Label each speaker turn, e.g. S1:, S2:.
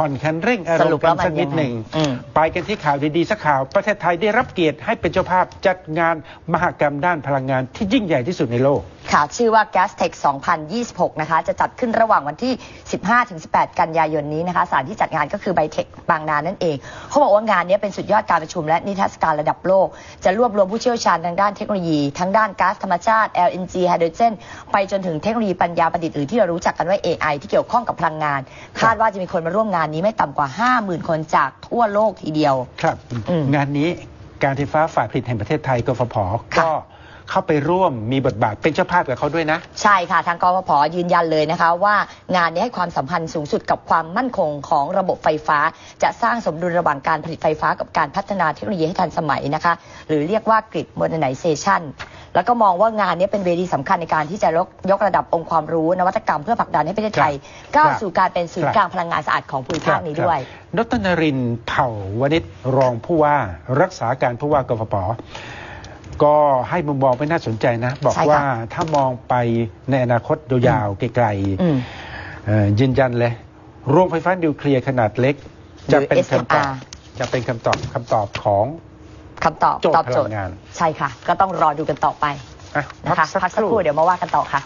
S1: ผ่อนคันเร่งอาร
S2: ส
S1: ม
S2: รุป
S1: ณ์กั
S2: แล้ว
S1: น
S2: มัน
S1: สักนิด
S2: ยังไง
S1: หนึ่ง
S2: อืม
S1: ไปกันที่ข่าวดีๆสักข่าว ประเทศไทยได้รับเกียรติให้เป็นเจ้าภาพจัดงานมหกรรมด้านพลังงานที่ยิ่งใหญ่ที่สุดในโลก
S2: ค่ะชื่อว่า Gas Tech 2026 นะคะ จะจัดขึ้นระหว่างวันที่ 15-18 กันยายนนี้นะคะสถานที่จัดงานก็คือไบเทคบางนานั่นเอง เขาบอกว่างานนี้เป็นสุดยอดการประชุมและนิทรรศการระดับโลก จะรวบรวมผู้เชี่ยวชาญทางด้านเทคโนโลยี ทั้งด้านก๊าซธรรมชาติ LNG ไฮโดรเจนไปจนถึงเทคโนโลยีปัญญาประดิษฐ์หรือที่เรารู้จักกันว่า AI ที่เกี่ยวข้องกับพลังงาน คาดว่าจะมีคนมาร่วมงานนี้ไม่ต่ำกว่า 50,000 คนจากทั่วโลกทีเดียว
S1: ครับ
S2: อืม
S1: งานนี้การไฟฟ้าฝ่ายผลิตแห่งประเทศไทยกฟผ
S2: ค่ะ
S1: ก็ เข้าไปร่วมมีบทบาทเป็นเจ้าภาพกับเขาด้วยนะ
S2: ใช่ค่ะ ทางกฟผยืนยันเลยนะคะ ว่างานนี้ให้ความสัมพันธ์สูงสุดกับความมั่นคงของระบบไฟฟ้า จะสร้างสมดุลระหว่างการผลิตไฟฟ้ากับการพัฒนาเทคโนโลยีให้ทันสมัยนะคะ หรือเรียกว่า grid modernization แล้วก็มองว่างานนี้เป็นเวทีสำคัญในการที่จะยกยกระดับองค์ความรู้ นวัตกรรมเพื่อผลักดันให้ประเทศไทยก้าวสู่การเป็นศูนย์กลางพลังงานสะอาดของภูมิภาคนี้ด้วย
S1: ครับดรนรินทร์เผ่าวณิชรองผู้ว่ารักษาการผู้ว่ากฟผ ก็ให้มุมมองไม่น่าสนใจนะ บอก
S2: ใช่ค่ะ
S1: ว่าถ้ามองไปในอนาคตยาวๆไกล
S2: อืม
S1: ๆเอ่อยืนยันเลย โรงไฟฟ้านิวเคลียร์ขนาดเล็ก
S2: หรือ
S1: จะเป็นคำตอบ
S2: SMR
S1: จะเป็นคำตอบคำตอบของ
S2: คำตอบ
S1: โจทย์
S2: ตอบโจท
S1: พลั
S2: ย์
S1: งงาน
S2: ใช่ค่ะ ก็ต้องรอดูกันต่อไป
S1: อะ
S2: นะคะพักสักครู่เดี๋ยวมาว่ากันต่อค่ะ